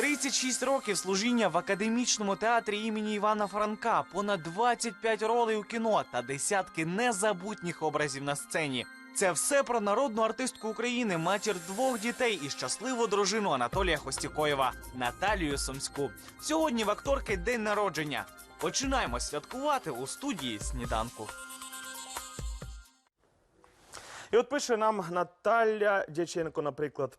36 років служіння в академічному театрі імені Івана Франка, понад 25 ролей у кіно та десятки незабутніх образів на сцені. Це все про народну артистку України, матір двох дітей і щасливу дружину Анатолія Хостікоєва Наталію Сумську. Сьогодні в акторки день народження. Починаємо святкувати у студії сніданку. І от пише нам Наталя Дяченко, наприклад.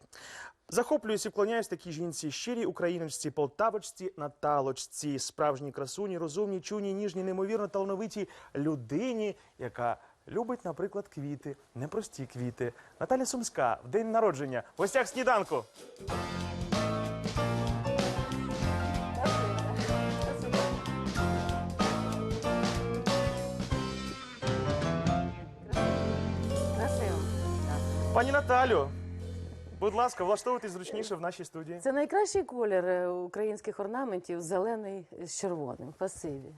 Захоплююсь і вклоняюсь такій жінці, щирій україночці, полтавочці, Наталочці, справжній красуні, розумній, чуйній, ніжній, неймовірно талановитій людині, яка любить, наприклад, квіти, непрості квіти. Наталя Сумська в день народження. В гостях сніданку. Пані Наталю, будь ласка, влаштовуйтесь зручніше в нашій студії. Це найкращий колір е, українських орнаментів зелений з червоним. Пасиві.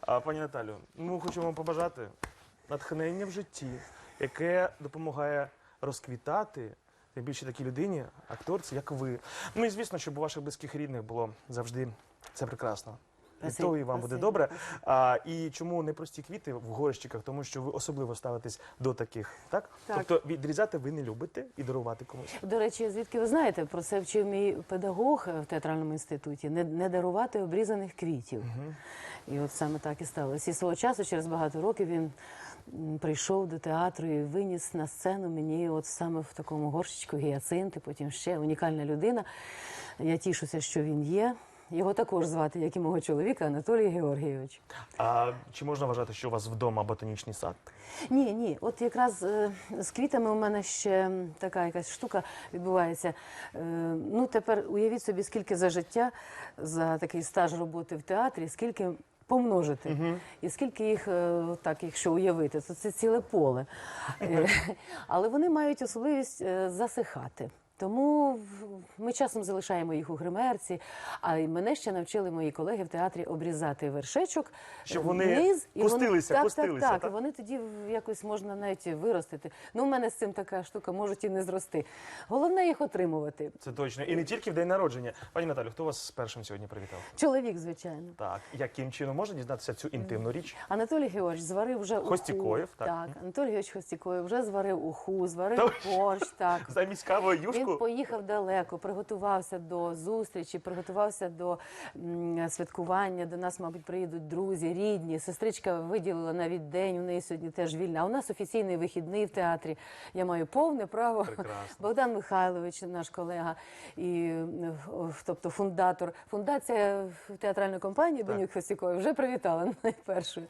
А, пані Наталю, ми хочемо вам побажати натхнення в житті, яке допомагає розквітати тим більше такій людині, акторці, як ви. Ну і звісно, щоб у ваших близьких рідних було завжди це прекрасно. Того і вам буде добре. А, і чому не прості квіти в горщиках? Тому що ви особливо ставитесь до таких, так? Так. Тобто відрізати ви не любите і дарувати комусь. До речі, звідки ви знаєте, про це вчив мій педагог в театральному інституті не, не дарувати обрізаних квітів. І от саме так і сталося. І свого часу, через багато років, він прийшов до театру і виніс на сцену мені, от саме в такому горщичку гіацинти, потім ще унікальна людина. Я тішуся, що він є. Його також звати, як і мого чоловіка, Анатолій Георгійович. А чи можна вважати, що у вас вдома ботанічний сад? Ні, ні, от якраз е, з квітами у мене ще така якась штука відбувається. Е, ну, тепер уявіть собі, скільки за життя, за такий стаж роботи в театрі, скільки помножити. І скільки їх, е, так, якщо уявити, то це ціле поле. Е, Але вони мають особливість е, засихати. Тому ми часом залишаємо їх у гримерці, а мене ще навчили мої колеги в театрі обрізати вершечок, Щоб вони вниз, і кустилися, так, кустилися, Так, так, так? і вони тоді якось можна навіть виростити. Ну, у мене з цим така штука, можуть і не зрости. Головне їх отримувати. Це точно. І не тільки в день народження. Пані Наталю, хто вас першим сьогодні привітав? Чоловік, звичайно. Так, яким чином можна дізнатися цю інтимну річ? Анатолій Георгійович зварив вже уху. Так. Так, Анатолій Георгійович Хостікоєв вже зварив уху, зварив борщ, так. Замість кави Він юшку? Поїхав далеко, приготувався до зустрічі, приготувався до м, святкування. До нас, мабуть, приїдуть друзі, рідні. Сестричка виділила навіть день. У неї сьогодні теж вільна. А у нас офіційний вихідний в театрі. Я маю повне право. Прекрасно. Bogdan Михайлович, наш колега, і тобто фундатор. Фундація театральної компанії Бенюк Хостікової вже привітала найпершою.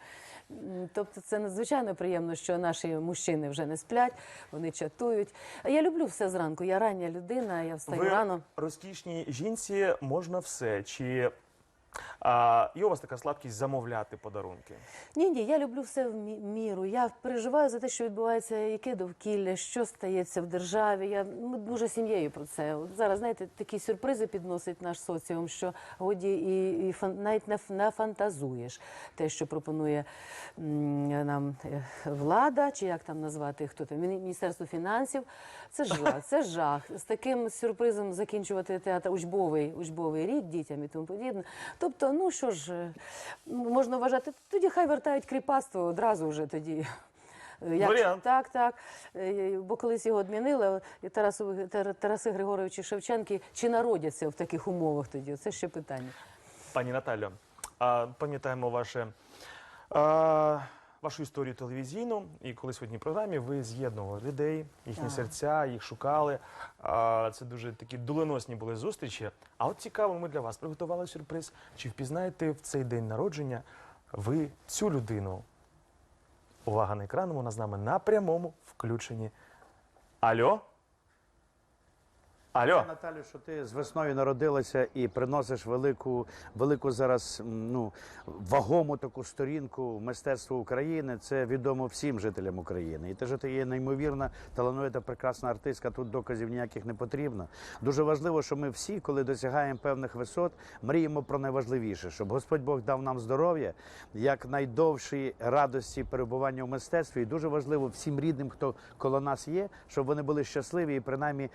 Тобто це надзвичайно приємно, що наші мужчини вже не сплять, вони чатують. Я люблю все зранку. Я рання людина, я встаю Ви рано. розкішній жінці можна все. Чи а, є у вас така слабкість замовляти подарунки? Ні, ні, я люблю все в мі- міру. Я переживаю за те, що відбувається, яке довкілля, що стається в державі. Я ми дуже сім'єю про це. От зараз знаєте, такі сюрпризи підносить наш соціум, що годі і, і фан, навіть не, не фантазуєш те, що пропонує м, нам е, влада, чи як там назвати хто там міністерство фінансів. Це жах, це жах. З таким сюрпризом закінчувати театр учбовий, учбовий рік дітям і тому подібне. Тобто, ну що ж, е, можна вважати, тоді хай вертають кріпацтво одразу вже тоді. Е, Як, Так, так. Е, Бо колись його відмінили, і Тарасу, Тараси Григоровичі Шевченки чи народяться в таких умовах тоді? Це ще питання. Пані Наталю, пам'ятаємо ваше, вашу історію телевізійну. І колись в одній програмі ви з'єднували людей, їхні Так. серця, їх шукали. А, це дуже такі доленосні були зустрічі. А от цікаво, ми для вас приготували сюрприз. Чи впізнаєте в цей день народження ви цю людину? Увага на екран, вона з нами на прямому включенні. Алло? Алло? Наталю, що ти з весною народилася і приносиш велику, велику зараз ну, вагому таку сторінку в мистецтво України. Це відомо всім жителям України. І те, що ти є неймовірна, талановита, прекрасна артистка, тут доказів ніяких не потрібно. Дуже важливо, що ми всі, коли досягаємо певних висот, мріємо про найважливіше, щоб Господь Бог дав нам здоров'я, як найдовші радості перебування в мистецтві. І дуже важливо всім рідним, хто коло нас є, щоб вони були щасливі і принаймні.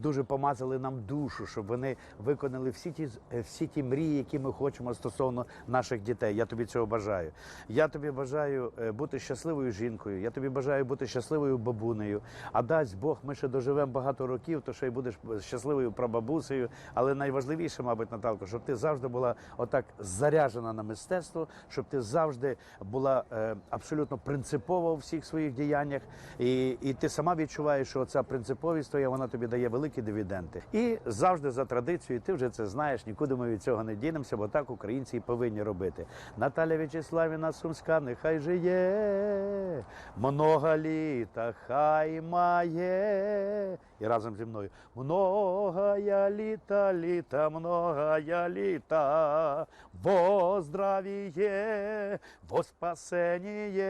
Дуже помазали нам душу, щоб вони виконали всі ті е, всі ті мрії, які ми хочемо стосовно наших дітей. Я тобі цього бажаю. Я тобі бажаю е, бути щасливою жінкою. Я тобі бажаю бути щасливою бабунею. А дасть Бог, ми ще доживемо багато років, то ще й будеш щасливою прабабусею. Але найважливіше, мабуть, Наталко, щоб ти завжди була отак заряджена на мистецтво, щоб ти завжди була е, абсолютно принципова у всіх своїх діяннях, і, і ти сама відчуваєш, що ця принциповість твоя, вона тобі дає великі дивіденди. І завжди за традицією, ти вже це знаєш, нікуди ми від цього не дінемося, бо так українці і повинні робити. Наталя В'ячеславівна Сумська, нехай жиє, много літа хай має. І разом зі мною многая літа, літа, многая літа, во здравіє, во спасеніє,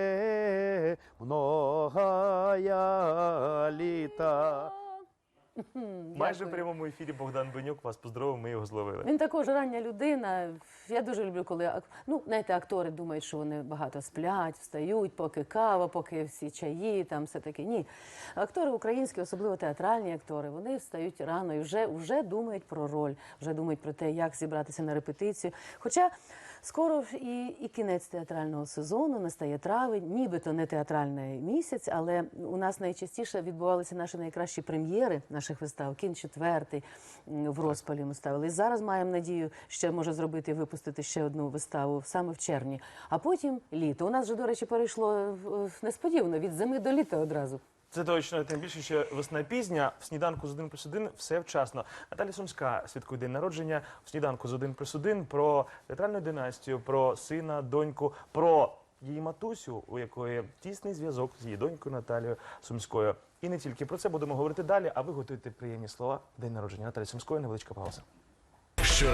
многая літа. Майже в прямому ефірі Богдан Бенюк вас поздоровив, ми його зловили. Він також рання людина. Я дуже люблю, коли ну, знаєте, актори думають, що вони багато сплять, встають, поки кава, поки всі чаї, там все таке. Ні. Актори українські, особливо театральні актори, вони встають рано і вже, вже думають про роль, вже думають про те, як зібратися на репетицію. Хоча скоро і, і кінець театрального сезону, настає травень, нібито не театральний місяць, але у нас найчастіше відбувалися наші найкращі прем'єри наших вистав. Кін четвертий в розпалі ми ставили. І зараз маємо надію ще може зробити і випустити ще одну виставу саме в червні. А потім літо. У нас же, до речі, перейшло несподівано від зими до літа одразу. Це точно, тим більше, що весна пізня, в сніданку з 1 плюс 1 все вчасно. Наталя Сумська святкує день народження в сніданку з 1 плюс 1 про театральну династію, про сина, доньку, про її матусю, у якої тісний зв'язок з її донькою Наталією Сумською. І не тільки про це будемо говорити далі, а ви готуєте приємні слова. День народження Наталі Сумської, невеличка пауза.